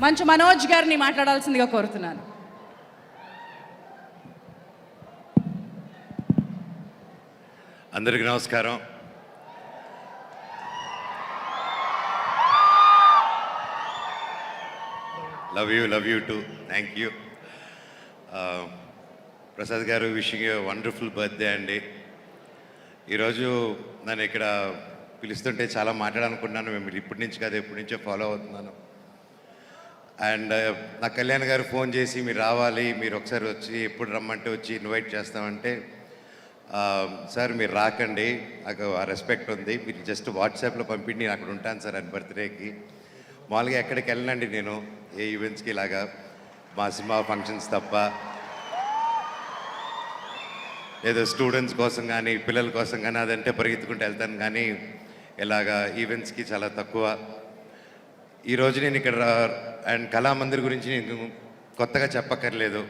మంచు మనోజ్ గారిని మాట్లాడాల్సిందిగా కోరుతున్నాను. అందరికీ నమస్కారం. Love you love you too thank you Prasad garu wishing you wonderful birthday అండి. ఈరోజు నన్ను ఇక్కడ పిలుస్తుంటే చాలా మాట్లాడాలనుకున్నాను మేము ఇప్పటి నుంచి కాదు ఎప్పటి నుంచో ఫాలో అవుతున్నాను. అండ్ నా కళ్యాణ్ గారు ఫోన్ చేసి మీరు రావాలి మీరు ఒకసారి వచ్చి ఎప్పుడు రమ్మంటే వచ్చి ఇన్వైట్ చేస్తామంటే సార్ మీరు రాకండి నాకు ఆ రెస్పెక్ట్ ఉంది మీరు జస్ట్ వాట్సాప్లో పంపిండి నేను అక్కడ ఉంటాను సార్ అని బర్త్డేకి. మామూలుగా ఎక్కడికి వెళ్ళనండి నేను ఏ ఈవెంట్స్కి ఇలాగా మా సినిమా ఫంక్షన్స్ తప్ప. ఏదో స్టూడెంట్స్ కోసం కానీ పిల్లల కోసం కానీ అదంటే పరిగెత్తుకుంటూ వెళ్తాను కానీ ఇలాగా ఈవెంట్స్కి చాలా తక్కువ. ఈరోజు నేను ఇక్కడ అండ్ కళామందిర్ గురించి నేను కొత్తగా చెప్పక్కర్లేదు.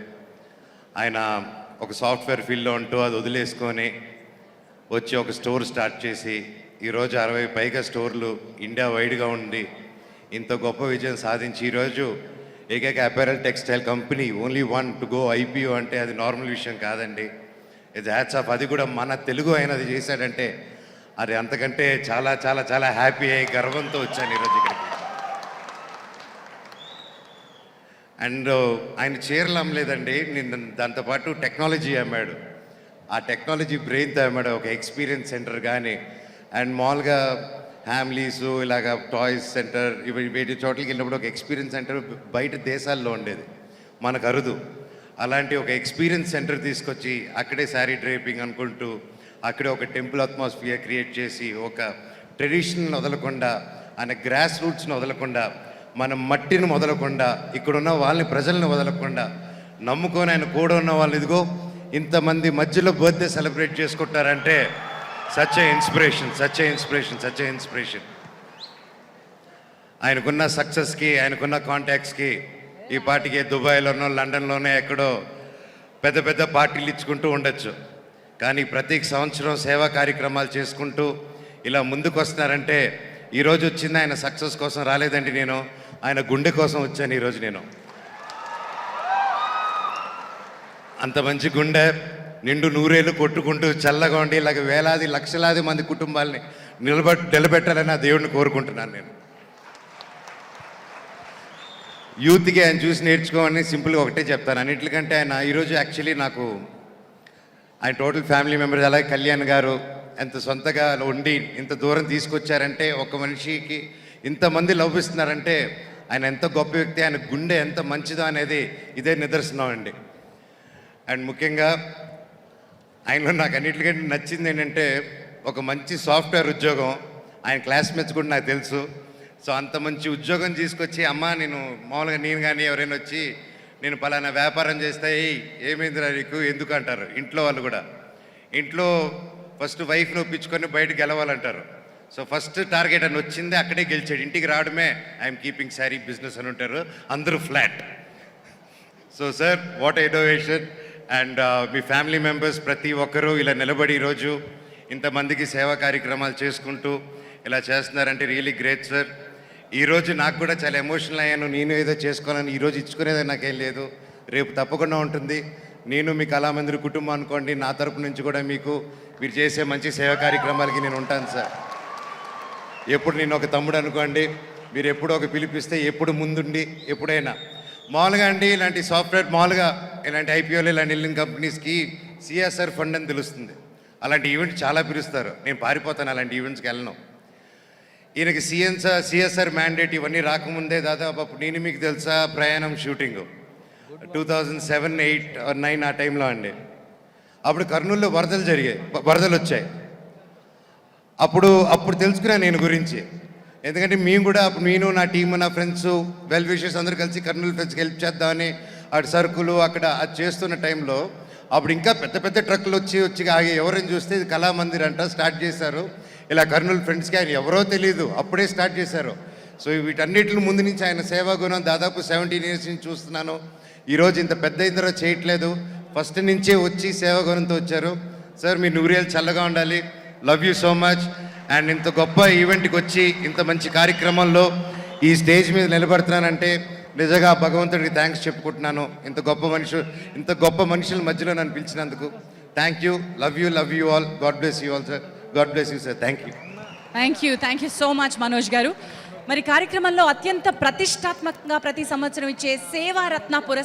ఆయన ఒక సాఫ్ట్వేర్ ఫీల్డ్లో ఉంటూ అది వదిలేసుకొని వచ్చి ఒక స్టోర్ స్టార్ట్ చేసి ఈరోజు అరవై పైగా స్టోర్లు ఇండియా వైడ్గా ఉండి ఇంత గొప్ప విజయం సాధించి ఈరోజు ఏకైక apparel textile company only one to go IPO అంటే అది నార్మల్ విషయం కాదండి. ఇది హ్యాట్స్ ఆఫ్ అది కూడా మన తెలుగు ఆయన అది చేశాడంటే అది అంతకంటే చాలా చాలా చాలా హ్యాపీ అయ్యి గర్వంతో వచ్చాను ఈరోజు ఇక్కడ. అండ్ uh, ఆయన చీరలు అమ్మలేదండి. నేను దాంతోపాటు టెక్నాలజీ అమ్మాడు. ఆ టెక్నాలజీ బ్రెయిన్తో అమ్మాడు. ఒక ఎక్స్పీరియన్స్ సెంటర్ కానీ అండ్ మామూలుగా ఫ్యామిలీస్ ఇలాగ టాయ్స్ సెంటర్ ఇవి వేటి చోట్లకి వెళ్ళినప్పుడు ఒక ఎక్స్పీరియన్స్ సెంటర్ బయట దేశాల్లో ఉండేది. మనకు అరుదు. అలాంటి ఒక ఎక్స్పీరియన్స్ సెంటర్ తీసుకొచ్చి అక్కడే శారీ డ్రేపింగ్ అనుకుంటూ అక్కడే ఒక టెంపుల్ అట్మాస్ఫియర్ క్రియేట్ చేసి ఒక ట్రెడిషన్ వదలకుండా ఆయన గ్రాస్ రూట్స్ని వదలకుండా మన మట్టిని వదలకుండా ఇక్కడున్న వాళ్ళని ప్రజల్ని వదలకుండా నమ్ముకొని ఆయన కూడా ఉన్న వాళ్ళు ఇదిగో ఇంతమంది మధ్యలో birthday celebrate చేసుకుంటారంటే such inspiration such inspiration such inspiration ఆయనకున్న సక్సెస్కి ఆయనకున్న కాంటాక్ట్స్కి ఈ పాటికి దుబాయ్లోనో లండన్లోనే ఎక్కడో పెద్ద పెద్ద పార్టీలు ఇచ్చుకుంటూ ఉండొచ్చు. కానీ ప్రతి సంవత్సరం సేవా కార్యక్రమాలు చేసుకుంటూ ఇలా ముందుకు వస్తున్నారంటే ఈరోజు వచ్చింది ఆయన సక్సెస్ కోసం రాలేదండి నేను. ఆయన గుండె కోసం వచ్చాను ఈరోజు నేను. అంత మంచి గుండె నిండు నూరేళ్ళు కొట్టుకుంటూ చల్లగా ఉండి ఇలాగ వేలాది లక్షలాది మంది కుటుంబాలని నిలబెట్ నిలబెట్టాలని ఆ దేవుడిని కోరుకుంటున్నాను నేను. యూత్కి ఆయన చూసి నేర్చుకోమని సింపుల్గా ఒకటే చెప్తాను. అన్నిటికంటే ఆయన ఈరోజు యాక్చువల్లీ నాకు ఆయన టోటల్ ఫ్యామిలీ మెంబర్స్ అలాగే కళ్యాణ్ గారు ఎంత సొంతగా ఉండి ఇంత దూరం తీసుకొచ్చారంటే ఒక మనిషికి ఇంతమంది లభిస్తున్నారంటే ఆయన ఎంత గొప్ప వ్యక్తి ఆయన గుండె ఎంత మంచిదో అనేది ఇదే నిదర్శనం అండి. అండ్ ముఖ్యంగా ఆయనలో నాకు అన్నిటికంటే నచ్చింది ఏంటంటే ఒక మంచి సాఫ్ట్వేర్ ఉద్యోగం. ఆయన క్లాస్మేట్స్ కూడా నాకు తెలుసు. సో అంత మంచి ఉద్యోగం తీసుకొచ్చి అమ్మ నేను మామూలుగా నేను కానీ ఎవరైనా వచ్చి నేను పలానా వ్యాపారం చేస్తే ఏమైందిరా నీకు? ఎందుకు? అంటారు ఇంట్లో వాళ్ళు కూడా. ఇంట్లో ఫస్ట్ వైఫ్ని ఒప్పించుకొని బయటకు గెలవాలంటారు సో ఫస్ట్ టార్గెట్ అని వచ్చింది అక్కడే గెలిచాడు. ఇంటికి రావడమే ఐఎమ్ కీపింగ్ శారీ బిజినెస్ అని ఉంటారు. అందరూ flat so sir what innovation and me family members ప్రతి ఒక్కరూ ఇలా నిలబడి ఈరోజు ఇంతమందికి సేవా కార్యక్రమాలు చేసుకుంటూ ఇలా చేస్తున్నారంటే రియలీ గ్రేట్ సార్ ఈరోజు నాకు కూడా చాలా ఎమోషనల్ అయ్యాను. నేను ఏదో చేసుకోవాలని ఈరోజు ఇచ్చుకునేది నాకేం లేదు. రేపు తప్పకుండా ఉంటుంది. నేను మీ కళామందిరి కుటుంబం అనుకోండి. నా తరపు నుంచి కూడా మీకు మీరు చేసే మంచి సేవా కార్యక్రమాలకి నేను ఉంటాను సార్ ఎప్పుడు నేను ఒక తమ్ముడు అనుకోండి మీరు ఎప్పుడు ఒక పిలిపిస్తే ఎప్పుడు ముందుండి ఎప్పుడైనా. మామూలుగా అండి ఇలాంటి సాఫ్ట్వేర్ మామూలుగా ఇలాంటి ఐపీఓలు ఇలాంటి వెళ్ళిన కంపెనీస్కి సిఎస్ఆర్ ఫండ్ అని తెలుస్తుంది. అలాంటి ఈవెంట్ చాలా పిలుస్తారు. నేను పారిపోతాను అలాంటి ఈవెంట్స్కి వెళ్ళను. ఈయనకి సిఎన్సార్ సిఎస్ఆర్ మ్యాండేట్ ఇవన్నీ రాకముందే దాదాపు అప్పుడు నేను మీకు తెలుసా ప్రయాణం shooting. Two thousand seven eight nine ఆ టైంలో అండి. అప్పుడు కర్నూలులో వరదలు జరిగాయి వరదలు వచ్చాయి. అప్పుడు అప్పుడు తెలుసుకున్నా నేను గురించి. ఎందుకంటే మేము కూడా అప్పుడు నేను నా టీము నా ఫ్రెండ్స్ వెల్ విషెస్ అందరూ కలిసి కర్నూలు ఫ్రెండ్స్కి హెల్ప్ చేద్దామని అటు సరుకులు అక్కడ అది చేస్తున్న టైంలో అప్పుడు ఇంకా పెద్ద పెద్ద ట్రక్కులు వచ్చి వచ్చి ఆగి ఎవరిని చూస్తే ఇది కళామందిర్ అంట స్టార్ట్ చేశారు. ఇలా కర్నూలు ఫ్రెండ్స్కి ఆయన ఎవరో తెలియదు అప్పుడే స్టార్ట్ చేశారు. సో వీటన్నిటిని ముందు నుంచి ఆయన సేవా గుణం దాదాపు సెవెంటీన్ ఇయర్స్ నుంచి చూస్తున్నాను. ఈరోజు ఇంత పెద్ద ఇద్దరు చేయట్లేదు. ఫస్ట్ నుంచే వచ్చి సేవా గుణంతో వచ్చారు. సార్ మీ నూరేళ్ళు చల్లగా ఉండాలి. Love you so much and ఇంత గొప్ప ఈవెంట్కి వచ్చి ఇంత మంచి కార్యక్రమంలో ఈ స్టేజ్ మీద నిలబడుతున్నానంటే నిజంగా భగవంతుడికి థ్యాంక్స్ చెప్పుకుంటున్నాను. ఇంత గొప్ప మనుషులు ఇంత గొప్ప మనుషుల మధ్యలో నన్ను పిలిచినందుకు thank you love you love you all God bless you all sir God bless you sir thank you thank you thank you so much Manoj garu. మరి కార్యక్రమంలో అత్యంత ప్రతిష్టాత్మకంగా ప్రతి సంవత్సరం ఇచ్చే సేవారత్న పురస్కారం